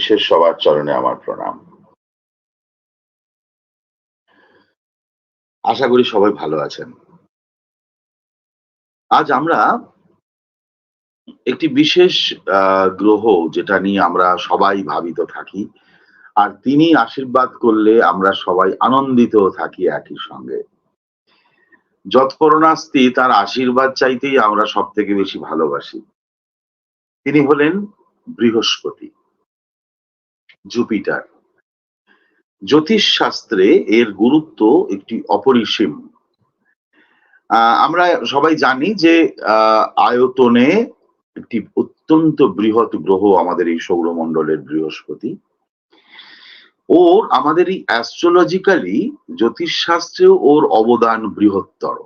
বিশ্বের সবার চরণে আমার প্রণাম। আশা করি সবাই ভালো আছেন। আজ আমরা একটি বিশেষ গ্রহ যেটা নিয়ে আমরা সবাই ভাবিত থাকি, আর তিনি আশীর্বাদ করলে আমরা সবাই আনন্দিত থাকি একই সঙ্গে। যৎপরণাস্তি তার আশীর্বাদ চাইতেই আমরা সব থেকে বেশি ভালোবাসি। তিনি হলেন বৃহস্পতি। জুপিটার জ্যোতিষ শাস্ত্রে এর গুরুত্ব একটি অপরিসীম। আমরা সবাই জানি যে আয়তনে একটি অত্যন্ত বৃহৎ গ্রহ আমাদের এই সৌরমণ্ডলের বৃহস্পতি। ওর, আমাদের এই অ্যাস্ট্রোলজিক্যালি জ্যোতিষশাস্ত্রেও ওর অবদান বৃহত্তর।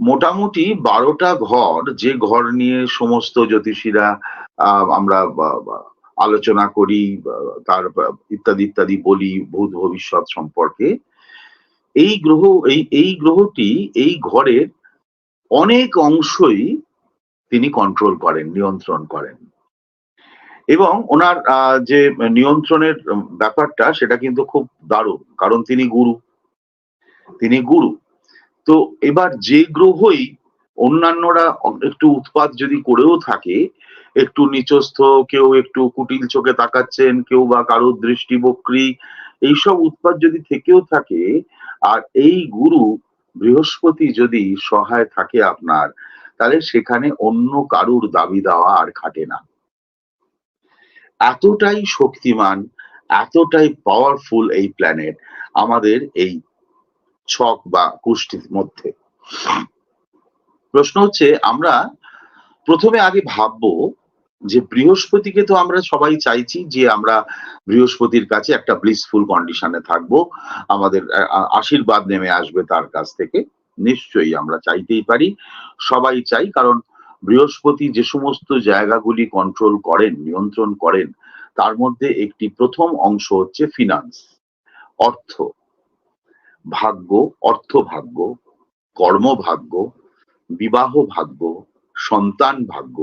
মোটামুটি বারোটা ঘর যে ঘর নিয়ে সমস্ত জ্যোতিষীরা আমরা আলোচনা করি তার ইত্যাদি ইত্যাদি বলি ভূত ভবিষ্যৎ সম্পর্কে। এই গ্রহ, এই এই গ্রহটি, এই ঘরের অনেক অংশই তিনি কন্ট্রোল করেন, নিয়ন্ত্রণ করেন। এবং ওনার যে নিয়ন্ত্রণের ব্যাপারটা, সেটা কিন্তু খুব দারুণ, কারণ তিনি গুরু। তিনি গুরু। তো এবার যে গ্রহই অন্যান্যরা একটু উৎপাত যদি করেও থাকে, একটু নিচস্থ, কেউ একটু কুটিল চোখে তাকাচ্ছেন, কেউ বা কারোর দৃষ্টি বক্রি এইসব উৎপাদ যদি থেকেও থাকে, আর এই গুরু বৃহস্পতি যদি সহায় থাকে আপনার, তাহলে সেখানে অন্য কারুর দাবি দেওয়া আর খাটে না। এতটাই শক্তিমান, এতটাই পাওয়ারফুল এই প্ল্যানেট আমাদের এই ছক বা কুষ্টির মধ্যে। প্রশ্ন হচ্ছে, আমরা প্রথমে আগে ভাববো যে বৃহস্পতিকে তো আমরা সবাই চাইছি যে আমরা বৃহস্পতির কাছে একটা ব্লিসফুল কন্ডিশনে থাকব। আমাদের আশীর্বাদ নেমে আসবে তার কাছ থেকে। নিশ্চয়ই আমরা চাইতেই পারি, সবাই চাই, কারণ বৃহস্পতি যে সমস্ত জায়গাগুলি কন্ট্রোল করেন, নিয়ন্ত্রণ করেন, তার মধ্যে একটি প্রথম অংশ হচ্ছে ফিনান্স অর্থ। ভাগ্য অর্থ ভাগ্য কর্মভাগ্য বিবাহ ভাগ্য, সন্তান ভাগ্য,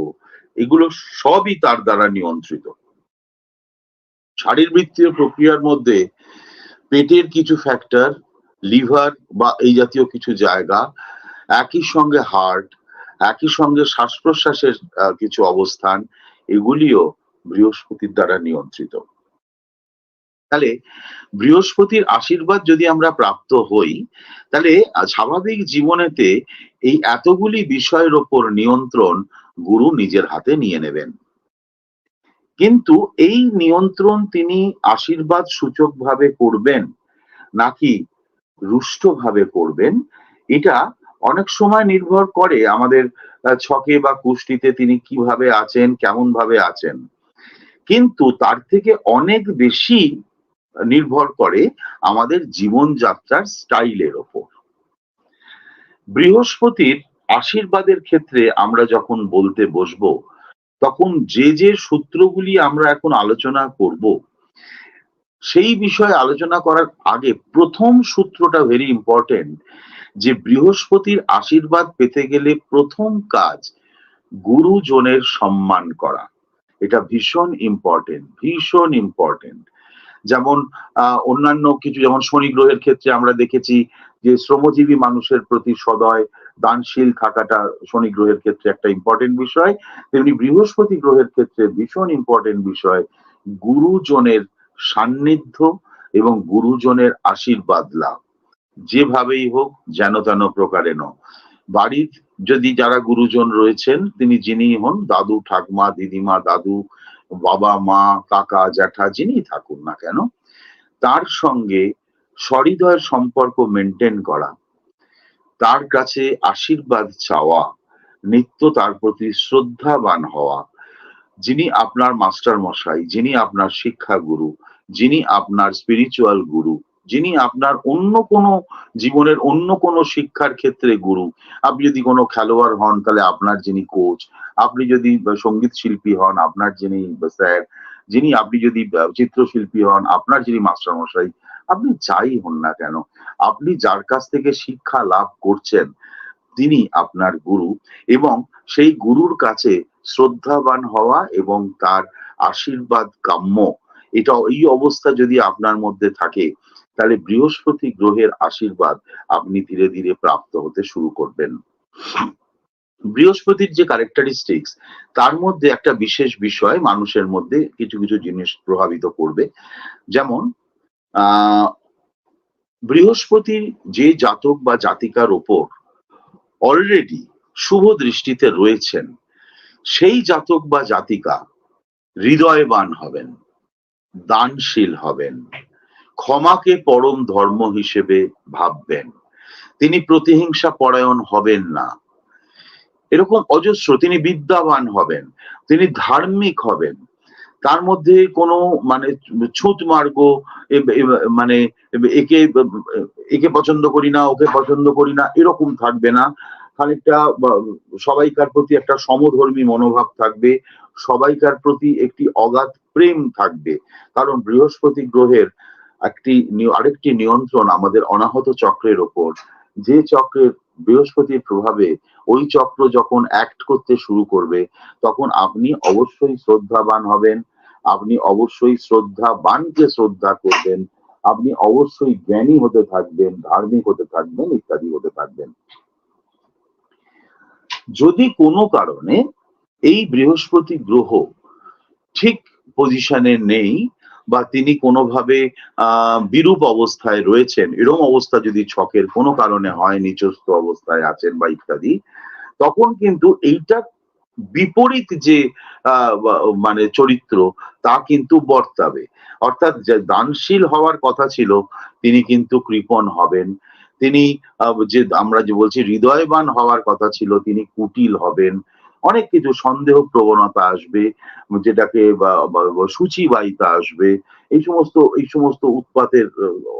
এগুলো সবই তার দ্বারা নিয়ন্ত্রিত। শারীরবৃত্তীয় প্রক্রিয়ার মধ্যে পেটের কিছু ফ্যাক্টর লিভার বা এই জাতীয় কিছু জায়গা, একই সঙ্গে হার্ট একই সঙ্গে শ্বাস প্রশ্বাসের কিছু অবস্থান, এগুলিও বৃহস্পতির দ্বারা নিয়ন্ত্রিত। তাহলে বৃহস্পতির আশীর্বাদ যদি আমরা প্রাপ্ত হই, তাহলে স্বাভাবিক জীবনেতে এই এতগুলি বিষয়ের ওপর নিয়ন্ত্রণ গুরু নিজের হাতে নিয়ে নেবেন। কিন্তু এই নিয়ন্ত্রণ তিনি আশীর্বাদ সূচক ভাবে করবেন নাকি রুষ্ট ভাবে করবেন, এটা অনেক সময় নির্ভর করে আমাদের ছকে বা কুষ্টিতে তিনি কীভাবে আছেন কেমন ভাবে আছেন। কিন্তু তার থেকে অনেক বেশি নির্ভর করে আমাদের জীবনযাত্রার স্টাইলের ওপর। বৃহস্পতির আশীর্বাদের ক্ষেত্রে আমরা যখন বলতে বসবো, তখন যে যে সূত্রগুলি আমরা এখন আলোচনা করব, সেই বিষয়ে আলোচনা করার আগে প্রথম সূত্রটা ভেরি ইম্পর্টেন্ট যে বৃহস্পতির আশীর্বাদ পেতে গেলে প্রথম কাজ গুরুজনের সম্মান করা। এটা ভীষণ ইম্পর্টেন্ট ভীষণ ইম্পর্টেন্ট যেমন অন্যান্য কিছু যেমন শনি গ্রহের ক্ষেত্রে আমরা দেখেছি যে শ্রমজীবী মানুষের প্রতি সদয় দানশীল থাকাটা শনি গ্রহের ক্ষেত্রে একটা ইম্পর্টেন্ট বিষয়। তেমনি বৃহস্পতি গ্রহের ক্ষেত্রে ভীষণ ইম্পর্টেন্ট বিষয়। গুরুজনের সান্নিধ্য এবং গুরুজনের আশীর্বাদ লাভ। যেভাবেই হোক, যেন তেন প্রকারে ন বাড়ির যদি যারা গুরুজন রয়েছেন, তিনি যিনি হন, দাদু, ঠাকমা, দিদিমা, দাদু বাবা, মা, কাকা, জ্যাঠা যিনি থাকুন না কেন, তার সঙ্গে সহৃদয়ের সম্পর্ক মেনটেন করা, তার কাছে আশীর্বাদ চাওয়া, নিত্য তার প্রতি শ্রদ্ধাবান হওয়া, যিনি আপনার মাস্টার মশাই যিনি আপনার শিক্ষা গুরু যিনি আপনার স্পিরিচুয়াল গুরু যিনি আপনার অন্য কোনো জীবনের অন্য কোনো শিক্ষার ক্ষেত্রে গুরু। আপনি যদি কোনো খেলোয়াড় হন, তাহলে আপনার যিনি কোচ আপনি যদি সংগীত শিল্পী হন, আপনার যিনি স্যার যিনি আপনি যদি চিত্রশিল্পী হন, আপনার যিনি মাস্টার মশাই আপনি যাই হন না কেন, আপনি যার কাছ থেকে শিক্ষা লাভ করছেন, তিনি আপনার গুরু এবং সেই গুরুর কাছে শ্রদ্ধাবান হওয়া এবং তার আশীর্বাদ কাম্য। এটা, এই অবস্থা যদি আপনার মধ্যে থাকে তাহলে বৃহস্পতি গ্রহের আশীর্বাদ আপনি ধীরে ধীরে প্রাপ্ত হতে শুরু করবেন। বৃহস্পতির যে ক্যারেক্টারিস্টিক্স তার মধ্যে একটা বিশেষ বিষয় মানুষের মধ্যে কিছু কিছু জিনিস প্রভাবিত করবে। যেমন বৃহস্পতির যে জাতক বা জাতিকার ওপর অলরেডি শুভ দৃষ্টিতে রয়েছেন, সেই জাতক বা জাতিকা হৃদয়বান হবেন, দানশীল হবেন। ক্ষমাকে পরম ধর্ম হিসেবে ভাববেন। তিনি প্রতিহিংসা পরায়ণ হবেন না। এরকম অজস্র, তিনি বিদ্যাবান হবেন, তিনি ধার্মিক হবেন। তার মধ্যে কোনো মানে ছুঁত মার্গ মানে একে একে পছন্দ করি না, ওকে পছন্দ করি না, এরকম থাকবে না। খানিকটা সবাইকার প্রতি একটা সমধর্মী মনোভাব থাকবে, সবাইকার প্রতি একটি অগাধ প্রেম থাকবে। কারণ বৃহস্পতি গ্রহের একটি আরেকটি নিয়ন্ত্রণ আমাদের অনাহত চক্রের ওপর। যে চক্রের বৃহস্পতির প্রভাবে ওই চক্র যখন অ্যাক্ট করতে শুরু করবে, তখন আপনি অবশ্যই শ্রদ্ধাবান হবেন, আপনি অবশ্যই শ্রদ্ধাবানকে শ্রদ্ধা করবেন, আপনি অবশ্যই জ্ঞানী হতে থাকবেন, ধার্মিক হতে থাকবেন, ইত্যাদি হতে থাকবেন। যদি কোনো কারণে এই বৃহস্পতি গ্রহ ঠিক পজিশনে নেই বা তিনি কোনোভাবে বিরূপ অবস্থায় রয়েছেন, এরম অবস্থা যদি ছকের কোনো কারণে হয়, নিচস্থ অবস্থায় আছেন বা ইত্যাদি, তখন কিন্তু এইটা বিপরীত যে মানে চরিত্র, তা কিন্তু বর্তাবে। অর্থাৎ যে দানশীল হওয়ার কথা ছিল, তিনি কিন্তু কৃপণ হবেন। তিনি যে আমরা যে বলছি হৃদয়বান হওয়ার কথা ছিল, তিনি কুটিল হবেন। অনেক কিছু সন্দেহ প্রবণতা আসবে, যেটাকে সূচিবাহিতা আসবে। এই সমস্ত এই সমস্ত উৎপাতের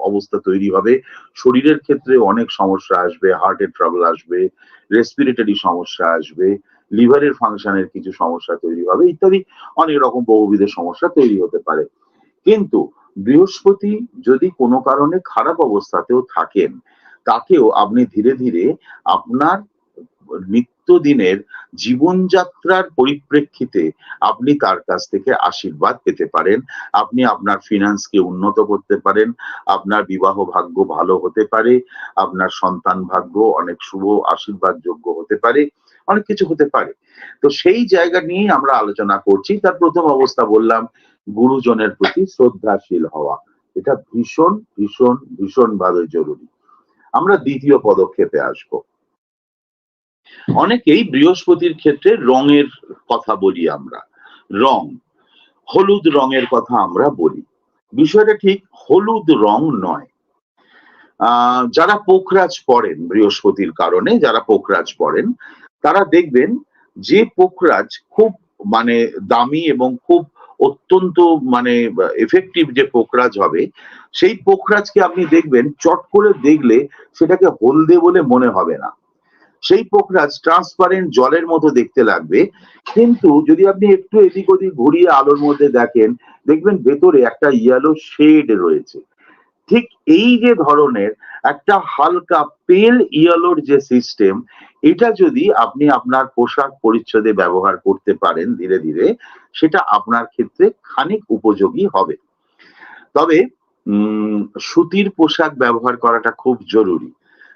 অবস্থা তৈরি হবে। শরীরের ক্ষেত্রে অনেক সমস্যা আসবে হার্টের ট্রাবল আসবে রেসপিরেটরি সমস্যা আসবে লিভারের ফাংশনের কিছু সমস্যা তৈরি হবে, ইত্যাদি। অনেক রকম বহুবিধের সমস্যা তৈরি হতে পারে। কিন্তু বৃহস্পতি যদি কোনো কারণে খারাপ অবস্থাতেও থাকেন, তাকেও আপনি ধীরে ধীরে আপনার নিত্যদিনের জীবনযাত্রার পরিপ্রেক্ষিতে আপনি তার কাছ থেকে আশীর্বাদ পেতে পারেন। আপনি আপনার ফিনান্সকে উন্নত করতে পারেন। আপনার বিবাহ ভাগ্য ভালো হতে পারে। আপনার সন্তান ভাগ্য অনেক শুভ আশীর্বাদ যোগ্য হতে পারে। অনেক কিছু হতে পারে। তো সেই জায়গা নিয়ে আমরা আলোচনা করছি। তার প্রথম অবস্থা বললাম, গুরুজনের প্রতি শ্রদ্ধাশীল হওয়া। এটা ভীষণ ভীষণ ভীষণ ভাবে জরুরি। আমরা দ্বিতীয় পদক্ষেপে আসব। অনেকেই বৃহস্পতির ক্ষেত্রে রঙের কথা বলি আমরা। রং, হলুদ রঙের কথা আমরা বলি। বিষয়টা ঠিক হলুদ রং নয়। যারা পোখরাজ পড়েন বৃহস্পতির কারণে, যারা পোখরাজ পড়েন, তারা দেখবেন যে পোখরাজ খুব মানে দামি এবং খুব অত্যন্ত মানে এফেক্টিভ যে পোখরাজ হবে, সেই পোখরাজকে আপনি দেখবেন, চট করে দেখলে সেটাকে হলদে বলে মনে হবে না। সেই পোখরাজ ট্রান্সপারেন্ট জলের মতো দেখতে লাগবে। কিন্তু যদি আপনি একটু এদিক ওদিক ঘুরিয়ে আলোর মধ্যে দেখেন, দেখবেন ভেতরে একটা ইয়েলো শেড রয়েছে। ঠিক এই যে ধরনের একটা হালকা পেল ইয়েলোর যে সিস্টেম এটা যদি আপনি আপনার পোশাক পরিচ্ছদে ব্যবহার করতে পারেন ধীরে ধীরে, সেটা আপনার ক্ষেত্রে খানিক উপযোগী হবে। তবে, উম, সুতির পোশাক ব্যবহার করাটা খুব জরুরি।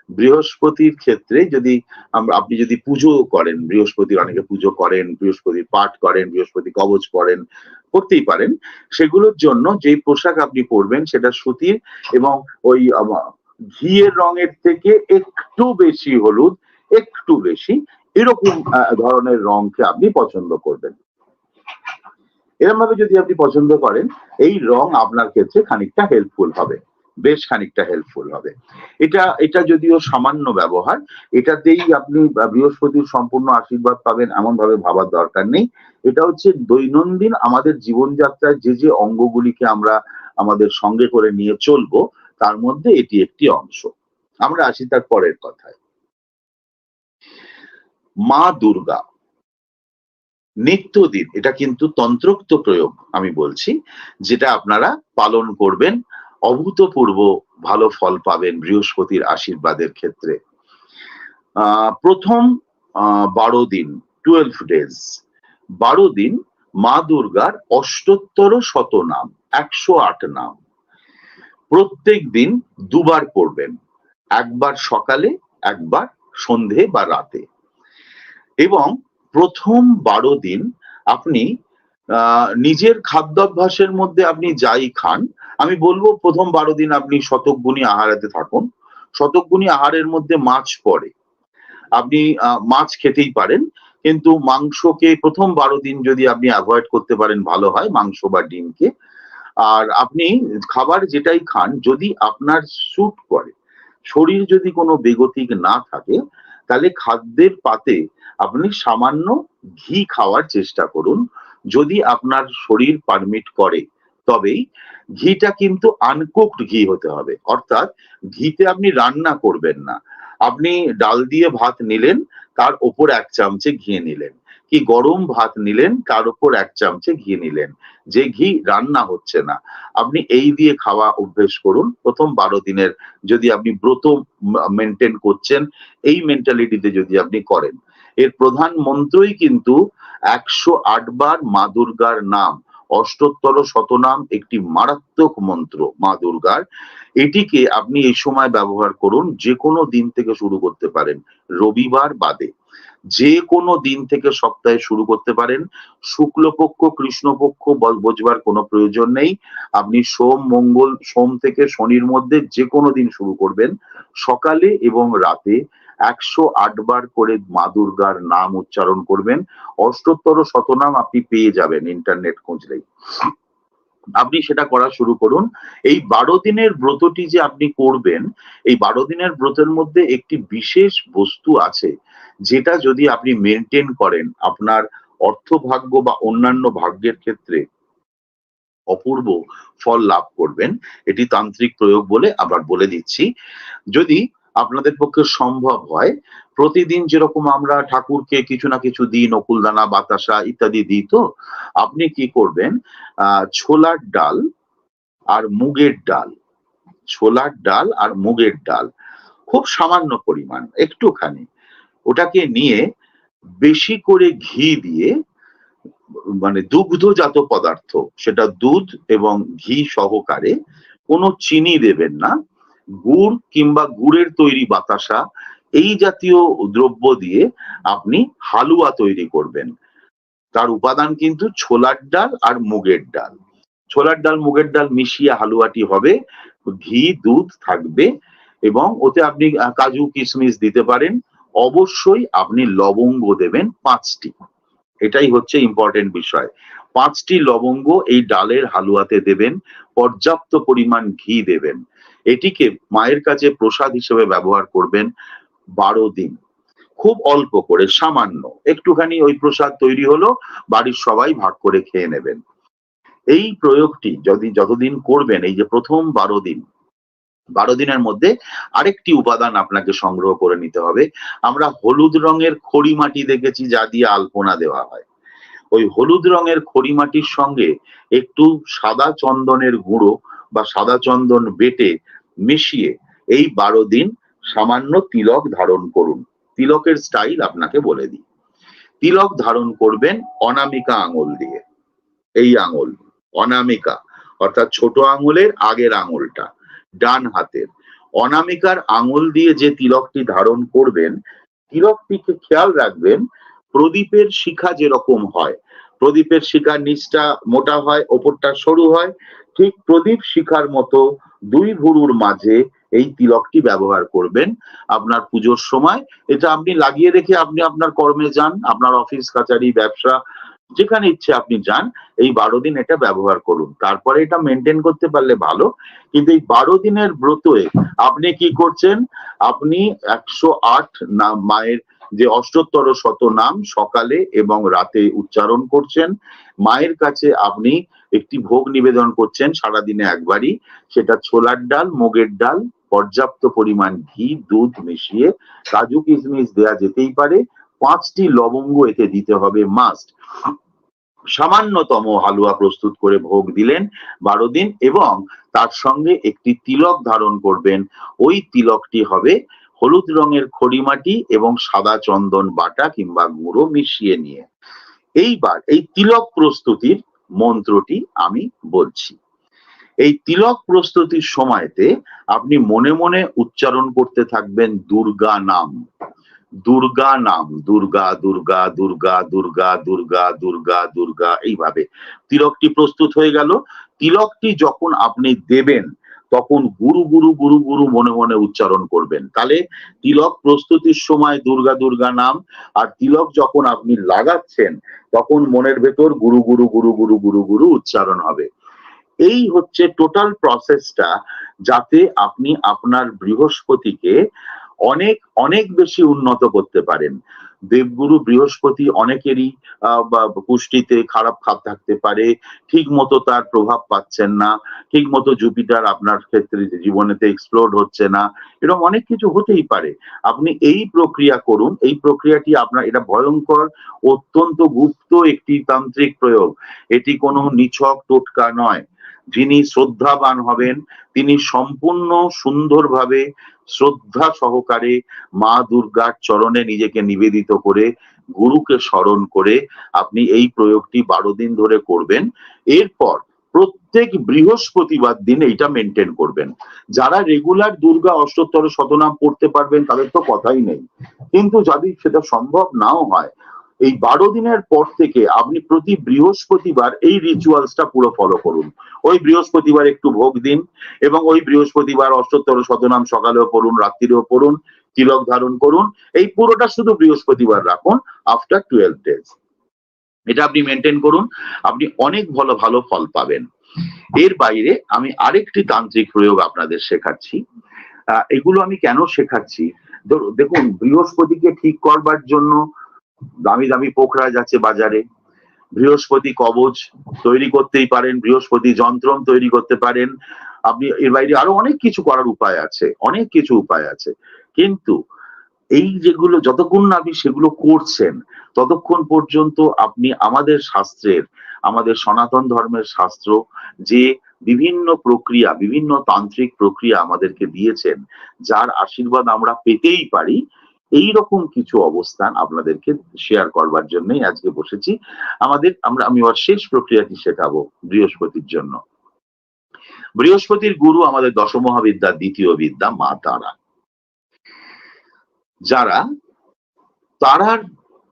বৃহস্পতির ক্ষেত্রে যদি আপনি যদি পুজো করেন, বৃহস্পতি অনেকে পুজো করেন বৃহস্পতির পাঠ করেন, বৃহস্পতি কবচ করেন করতেই পারেন, সেগুলোর জন্য যে পোশাক আপনি পরবেন সেটা সুতির এবং ওই ঘিয়ের রঙের থেকে একটু বেশি হলুদ, একটু বেশি এরকম ধরনের রংকে আপনি পছন্দ করবেন। এরকম ভাবে যদি আপনি পছন্দ করেন, এই রং আপনার ক্ষেত্রে খানিকটা হেল্পফুল হবে। বেশ খানিকটা হেল্পফুল হবে। এটা এটা যদিও সামান্য ব্যবহার, এটাতেই আপনি বৃহস্পতির সম্পূর্ণ আশীর্বাদ পাবেন এমন ভাবে ভাবার দরকার নেই। এটা হচ্ছে দৈনন্দিন আমাদের জীবনযাত্রায় যে যে অঙ্গগুলিকে আমরা আমাদের সঙ্গে করে নিয়ে চলবো, তার মধ্যে এটি একটি অংশ। আমরা আসি তার পরের কথায়। মা দুর্গা, নিত্যদিন, এটা কিন্তু তন্ত্রোক্ত প্রয়োগ আমি বলছি, যেটা আপনারা পালন করবেন। অভূতপূর্ব ভালো ফল পাবেন বৃহস্পতির আশীর্বাদের ক্ষেত্রে। প্রথম বারো দিন টুয়েলভ ডেজ বারো দিন মা দুর্গার অষ্টোত্তর শত নাম, একশো আট নাম। প্রত্যেক দিন দুবার পড়বেন, একবার সকালে, একবার সন্ধে বা রাতে। এবং প্রথম বারো দিন আপনি নিজের খাদ্যাভ্যাসের মধ্যে আপনি যাই খান আমি বলব প্রথম বারো দিন আপনি শতকগুণী আহারাতে থাকুন। শতকগুণী আহারের মধ্যে মাছ পড়ে। আপনি মাছ খেতেই পারেন, কিন্তু মাংসকে প্রথম বারো দিন যদি আপনি অ্যাভয়েড করতে পারেন, ভালো হয় মাংস বা ডিমকে। আর আপনি খাবার যেটাই খান, যদি আপনার স্যুট করে, শরীর যদি কোনো বেগতিক না থাকে, তাহলে খাদ্যের পাতে আপনি সামান্য ঘি খাওয়ার চেষ্টা করুন। যদি আপনার শরীর পারমিট করে তবেই ঘিটা কিন্তু আনকুকড ঘি হতে হবে। অর্থাৎ ঘিতে আপনি রান্না করবেন না। আপনি ডাল দিয়ে ভাত নিলেন, তার ওপর এক চামচে ঘি নিলেন। কি গরম ভাত নিলেন, তার উপর এক চামচে ঘি নিলেন। যে ঘি রান্না হচ্ছে না। আপনি এই দিয়ে খাওয়া অভ্যেস করুন। প্রথম বারো দিনের যদি আপনি ব্রত মেনটেন করছেন, এই মেন্টালিটিতে যদি আপনি করেন। এর প্রধান মন্ত্রই কিন্তু একশো আট বার মা দুর্গার নাম অষ্টোত্তর শতনাম একটি মারাত্মক মন্ত্র, মা দুর্গার। এটিকে আপনি এই সময় ব্যবহার করুন যে কোনো দিন থেকে শুরু করতে পারেন, রবিবার বাদে। যে কোনো দিন থেকে সপ্তাহে শুরু করতে পারেন। শুক্লপক্ষ, কৃষ্ণপক্ষ বোঝবার কোনো প্রয়োজন নেই। আপনি সোম, মঙ্গল, সোম থেকে শনির মধ্যে যে কোনো দিন শুরু করবেন। সকালে এবং রাতে একশো আট বার করে মা দুর্গার নাম উচ্চারণ করবেন। অষ্টোত্তর শতনাম আপনি পেয়ে যাবেন ইন্টারনেট খুঁজলেই। আপনি সেটা করা শুরু করুন। এই বারো দিনের ব্রতটি যে আপনি করবেন, এই বারো দিনের ব্রতের মধ্যে একটি বিশেষ বস্তু আছে, যেটা যদি আপনি মেনটেন করেন, আপনার অর্থভাগ্য বা অন্যান্য ভাগ্যের ক্ষেত্রে অপূর্ব ফল লাভ করবেন। এটি তান্ত্রিক প্রয়োগ বলে আবার বলে দিচ্ছি। যদি আপনাদের পক্ষে সম্ভব হয়। প্রতিদিন যেরকম আমরা ঠাকুরকে কিছু না কিছু দিই, নকুলদানা, বাতাসা ইত্যাদি দিই, তো আপনি কি করবেন? ছোলার ডাল আর মুগের ডাল। ছোলার ডাল আর মুগের ডাল। খুব সামান্য পরিমাণ, একটুখানি। ওটাকে নিয়ে বেশি করে ঘি দিয়ে মানে দুগ্ধজাত পদার্থ, সেটা দুধ এবং ঘি সহকারে, কোনো চিনি দেবেন না। গুড় কিংবা গুড়ের তৈরি বাতাসা, এই জাতীয় দ্রব্য দিয়ে আপনি হালুয়া তৈরি করবেন। তার উপাদান কিন্তু ছোলার ডাল আর মুগের ডাল। ছোলার ডাল, মুগের ডাল মিশিয়ে হালুয়াটি হবে, ঘি, দুধ থাকবে এবং ওতে আপনি কাজু, কিশমিশ দিতে পারেন। অবশ্যই আপনি লবঙ্গ দেবেন পাঁচটি। এটাই হচ্ছে ইম্পর্টেন্ট বিষয়। পাঁচটি লবঙ্গ এই ডালের হালুয়াতে দেবেন, পর্যাপ্ত পরিমাণ ঘি দেবেন। এটিকে মায়ের কাছে প্রসাদ হিসেবে ব্যবহার করবেন বারো দিন। খুব অল্প করে, সামান্য। একটুখানি ওই প্রসাদ তৈরি হলো, বাড়ির সবাই ভাগ করে খেয়ে নেবেন। এই প্রয়োগটি যদি যতদিন করবেন, এই যে প্রথম বারো দিন, বারো দিনের মধ্যে আরেকটি উপাদান আপনাকে সংগ্রহ করে নিতে হবে। আমরা হলুদ রঙের খড়ি মাটি দেখেছি, যা দিয়ে আলপনা দেওয়া হয়। ওই হলুদ রঙের খড়ি মাটির সঙ্গে একটু সাদা চন্দনের গুঁড়ো বা সাদা চন্দন বেটে মিশিয়ে এই বারো দিন সামান্য তিলক ধারণ করুন। তিলকের স্টাইল আপনাকে বলে দিই। তিলক ধারণ করবেন অনামিকা আঙুল দিয়ে। এই আঙুল, অনামিকা, অর্থাৎ ছোট আঙুলের আগের আঙুলটা, ডান হাতের। অনামিকার আঙুল দিয়ে যে তিলকটি ধারণ করবেন, তিলকটিকে খেয়াল রাখবেন, প্রদীপের শিখা যেরকম হয়, প্রদীপের শিখার নিচটা মোটা হয়, ওপরটা সরু হয় ঠিক প্রদীপ শিখার মতো দুই ভুরুর মাঝে এই তিলকটি ব্যবহার করবেন আপনার পুজোর সময়। এটা আপনি লাগিয়ে রেখে আপনি আপনার কর্মে যান, আপনার অফিস, কাচারি, ব্যবসা, যেখানে ইচ্ছে আপনি যান, এই বারো দিন এটা ব্যবহার করুন। তারপরে এটা মেনটেন করতে পারলে ভালো। কিন্তু এই বারো দিনের ব্রতয়ে আপনি কি করছেন? আপনি একশো আট নাম, মায়ের যে অষ্টোত্তর শত নাম সকালে এবং রাতে উচ্চারণ করছেন। মায়ের কাছে আপনি একটি ভোগ নিবেদন করছেন সারাদিনে একবারই। সেটা ছোলার ডাল, মুগের ডাল, পর্যাপ্ত পরিমাণ ঘি, দুধ মিশিয়ে কাজু কিশমিশ দেয়া যেতেই পারে। পাঁচটি লবঙ্গ এতে দিতে হবে মাস্ট সামান্যতম হালুয়া প্রস্তুত করে ভোগ দিলেন বারো দিন এবং তার সঙ্গে একটি তিলক ধারণ করবেন। ওই তিলকটি হবে হলুদ রঙের খড়িমাটি এবং সাদা চন্দন বাটা কিংবা গুঁড়ো মিশিয়ে নিয়ে। এইবার এই তিলক প্রস্তুতির মন্ত্রটি আমি বলছি। এই তিলক প্রস্তুতির সময়তে আপনি মনে মনে উচ্চারণ করতে থাকবেন দুর্গা নাম। দুর্গা নাম, দুর্গা দুর্গা দুর্গা দুর্গা দুর্গা দুর্গা দুর্গা, এইভাবে। তিলকটি প্রস্তুত হয়ে গেল। তিলকটি যখন আপনি দেবেন তখন গুরু গুরু গুরু গুরু মনে মনে উচ্চারণ করবেন। তাহলে তিলক প্রস্তুতির সময় দুর্গা দুর্গা নাম, আর তিলক যখন আপনি লাগাচ্ছেন, তখন মনের ভেতর গুরু গুরু গুরু গুরু গুরু গুরু উচ্চারণ হবে। এই হচ্ছে টোটাল প্রসেসটা যাতে আপনি আপনার বৃহস্পতিকে অনেক অনেক বেশি উন্নত করতে পারেন। দেবগুরু বৃহস্পতি অনেকেরই পুষ্টিতে খারাপ খাপ থাকতে পারে ঠিক মতো তার প্রভাব পাচ্ছেন না ঠিক মতো জুপিটার আপনার ক্ষেত্রে জীবনেতে এক্সপ্লোর হচ্ছে না, এরকম অনেক কিছু হতেই পারে। আপনি এই প্রক্রিয়া করুন, এই প্রক্রিয়াটি আপনার, এটা ভয়ঙ্কর, অত্যন্ত গুপ্ত একটি তান্ত্রিক প্রয়োগ। এটি কোনো নিছক টোটকা নয়। যিনি শ্রদ্ধাবান হবেন, তিনি সম্পূর্ণ সুন্দরভাবে শ্রদ্ধা সহকারে মা দুর্গার চরণে নিজেকে নিবেদিত করে গুরুকে স্মরণ করে আপনি এই প্রয়োগটি বারো দিন ধরে করবেন। এরপর প্রত্যেক বৃহস্পতিবার দিন এইটা মেনটেন করবেন। যারা রেগুলার দুর্গা অষ্টোত্তর শতনাম পড়তে পারবেন তাদের তো কথাই নেই। কিন্তু যদি সেটা সম্ভব নাও হয় এই বারো দিনের পর থেকে আপনি প্রতি বৃহস্পতিবার এই রিচুয়ালসটা পুরো ফলো করুন। ওই বৃহস্পতিবার একটু ভোগ দিন এবং ওই বৃহস্পতিবার অষ্টোত্তর শতনাম সকালেও পড়ুন, রাত্রিরেও পড়ুন, তিলক ধারণ করুন, এই পুরোটা শুধু বৃহস্পতিবার রাখুন আফটার টুয়েলভ ডেজ এটা আপনি মেনটেন করুন, আপনি অনেক ভালো ভালো ফল পাবেন। এর বাইরে আমি আরেকটি তান্ত্রিক প্রয়োগ আপনাদের শেখাচ্ছি। এগুলো আমি কেন শেখাচ্ছি? দেখুন, বৃহস্পতিকে ঠিক করবার জন্য দামি দামি পোখরাজ আছে বাজারে। বৃহস্পতি কবচ তৈরি করতেই পারেন, বৃহস্পতি যন্ত্রম তৈরি করতে পারেন। আপনি এর বাইরে আরও অনেক কিছু করার উপায় আছে, অনেক কিছু উপায় আছে। কিন্তু এই যেগুলো যতক্ষণ না আপনি সেগুলো করছেন, ততক্ষণ পর্যন্ত আপনি আমাদের শাস্ত্রের, আমাদের সনাতন ধর্মের শাস্ত্র যে বিভিন্ন প্রক্রিয়া, বিভিন্ন তান্ত্রিক প্রক্রিয়া আমাদেরকে দিয়েছেন, যার আশীর্বাদ আমরা পেতেই পারি এই রকম কিছু অবস্থান আপনাদেরকে শেয়ার করবার জন্যই আজকে বসেছি। আমাদের, আমরা, আমি ওর শেষ প্রক্রিয়াটি শেখাবো বৃহস্পতির জন্য। বৃহস্পতির গুরু আমাদের দশমহাবিদ্যার দ্বিতীয় বিদ্যা, মা তারা। যারা তারার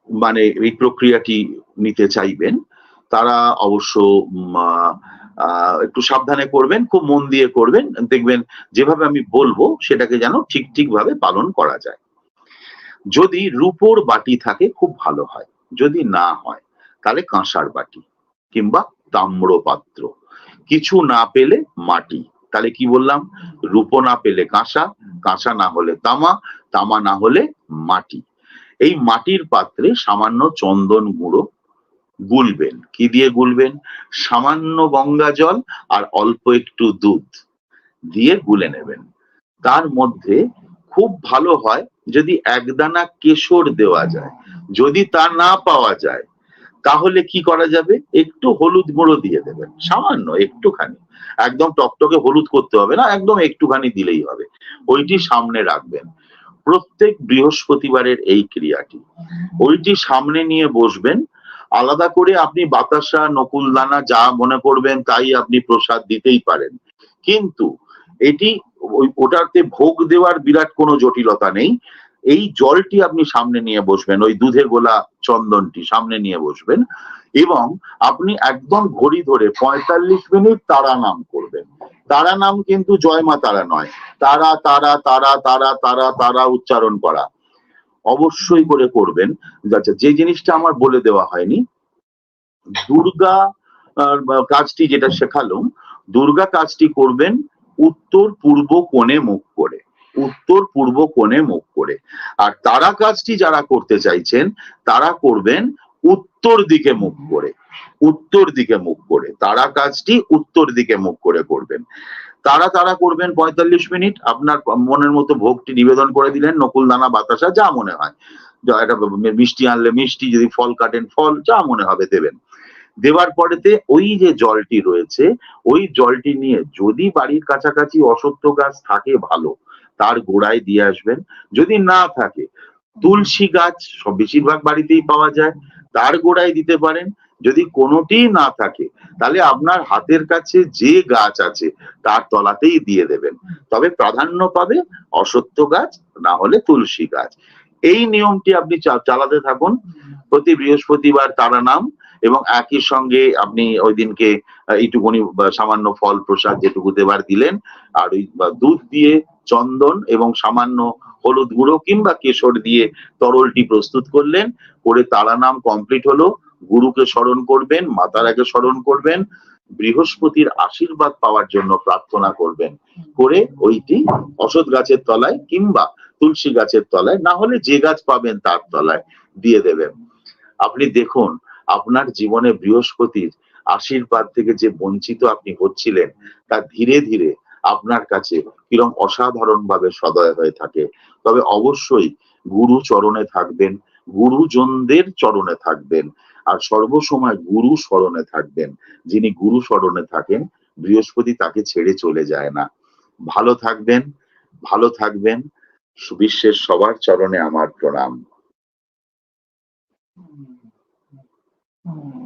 মানে এই প্রক্রিয়াটি নিতে চাইবেন, তারা অবশ্য একটু সাবধানে করবেন, খুব মন দিয়ে করবেন। দেখবেন যেভাবে আমি বলব, সেটাকে যেন ঠিক ঠিক ভাবে পালন করা যায়। যদি রূপোর বাটি থাকে, খুব ভালো হয়। যদি না হয়, তাহলে কাঁসার বাটি কিংবা তাম্র পাত্র কিছু না পেলে মাটি। তাহলে কি বললাম? রূপো না পেলে কাঁসা কাঁসা না হলে তামা তামা না হলে মাটি। এই মাটির পাত্রে সামান্য চন্দন গুঁড়ো গুলবেন। কি দিয়ে গুলবেন? সামান্য গঙ্গা জল আর অল্প একটু দুধ দিয়ে গুলে নেবেন। তার মধ্যে খুব ভালো হয় যদি একদানা কেশর দেওয়া যায়, যদি তা না পাওয়া যায়, তাহলে কি করা যাবে? একটু হলুদ গুঁড়ো দিয়ে দেবেন, সামান্য একটুখানি। একদম টকটকে হলুদ করতে হবে না, একদম একটুখানি দিলেই হবে। ওইটি সামনে রাখবেন। প্রত্যেক বৃহস্পতিবারের এই ক্রিয়াটি। ওইটি সামনে নিয়ে বসবেন। আলাদা করে আপনি বাতাসা, নকুলদানা যা মনে করবেন তাই আপনি প্রসাদ দিতেই পারেন। কিন্তু এটি ওটাতে ভোগ দেওয়ার বিরাট কোনো জটিলতা নেই। এই জলটি আপনি সামনে নিয়ে বসবেন, ওই দুধে গোলা চন্দনটি সামনে নিয়ে বসবেন এবং আপনি একদম ঘড়ি ধরে পঁয়তাল্লিশ মিনিট তারা নাম করবেন। তারা নাম কিন্তু জয় মা তারা নয়। তারা তারা তারা তারা তারা তারা উচ্চারণ করা। অবশ্যই করে করবেন। আচ্ছা যে জিনিসটা আমার বলে দেওয়া হয়নি, দুর্গা কাজটি যেটা শেখালুম, দুর্গা কাজটি করবেন উত্তর পূর্ব কোণে মুখ করে, উত্তর পূর্ব কোণে মুখ করে। আর তারা কাজটি যারা করতে চাইছেন, তারা করবেন উত্তর দিকে মুখ করে, উত্তর দিকে মুখ করে। তারা কাজটি উত্তর দিকে মুখ করে করবেন। তারা তারা করবেন পঁয়তাল্লিশ মিনিট। আপনার মনের মতো ভোগটি নিবেদন করে দিলেন, নকুল দানা বাতাসা যা মনে হয়। একটা মিষ্টি আনলে মিষ্টি, যদি ফল কাটেন ফল, যা মনে হবে দেবেন। দেওয়ার পরেতে ওই যে জলটি রয়েছে, ওই জলটি নিয়ে যদি বাড়ির কাছাকাছি অসত্য গাছ থাকে ভালো, তার গোড়ায় দিয়ে আসবেন। যদি না থাকে, তুলসী গাছ সব বেশিরভাগ বাড়িতেই পাওয়া যায়, তার গোড়ায় দিতে পারেন। যদি কোনোটি না থাকে, তাহলে আপনার হাতের কাছে যে গাছ আছে, তার তলাতেই দিয়ে দেবেন। তবে প্রাধান্য পাবে অসত্য গাছ, না হলে তুলসী গাছ। এই নিয়মটি আপনি চালাতে থাকুন। প্রতি বৃহস্পতিবার তারা নাম এবং একই সঙ্গে আপনি ওই দিনকে এইটুকুনি সামান্য ফল প্রসাদ যেটুকু দেবার দিলেন, আর ওই দুধ দিয়ে চন্দন এবং সামান্য হলুদ গুঁড়ো কিংবা কেশর দিয়ে তরলটি প্রস্তুত করলেন, করে তারা নাম কমপ্লিট হলো, গুরুকে স্মরণ করবেন, মাতারাকে স্মরণ করবেন, বৃহস্পতির আশীর্বাদ পাওয়ার জন্য প্রার্থনা করবেন, করে ওইটি অসৎ গাছের তলায় কিংবা তুলসী গাছের তলায়, না হলে যে গাছ পাবেন তার তলায় দিয়ে দেবেন। আপনি দেখুন আপনার জীবনে বৃহস্পতির আশীর্বাদ থেকে যে বঞ্চিত আপনি হচ্ছিলেন, তা ধীরে ধীরে আপনার কাছে কিরম অসাধারণ ভাবে সদয় হয়ে থাকে। তবে অবশ্যই গুরু চরণে থাকবেন, গুরুজনদের চরণে থাকবেন, আর সর্বসময় গুরু স্মরণে থাকবেন। যিনি গুরু স্মরণে থাকেন, বৃহস্পতি তাকে ছেড়ে চলে যায় না। ভালো থাকবেন ভালো থাকবেন। বিশ্বের সবার চরণে আমার প্রণাম। Hmm.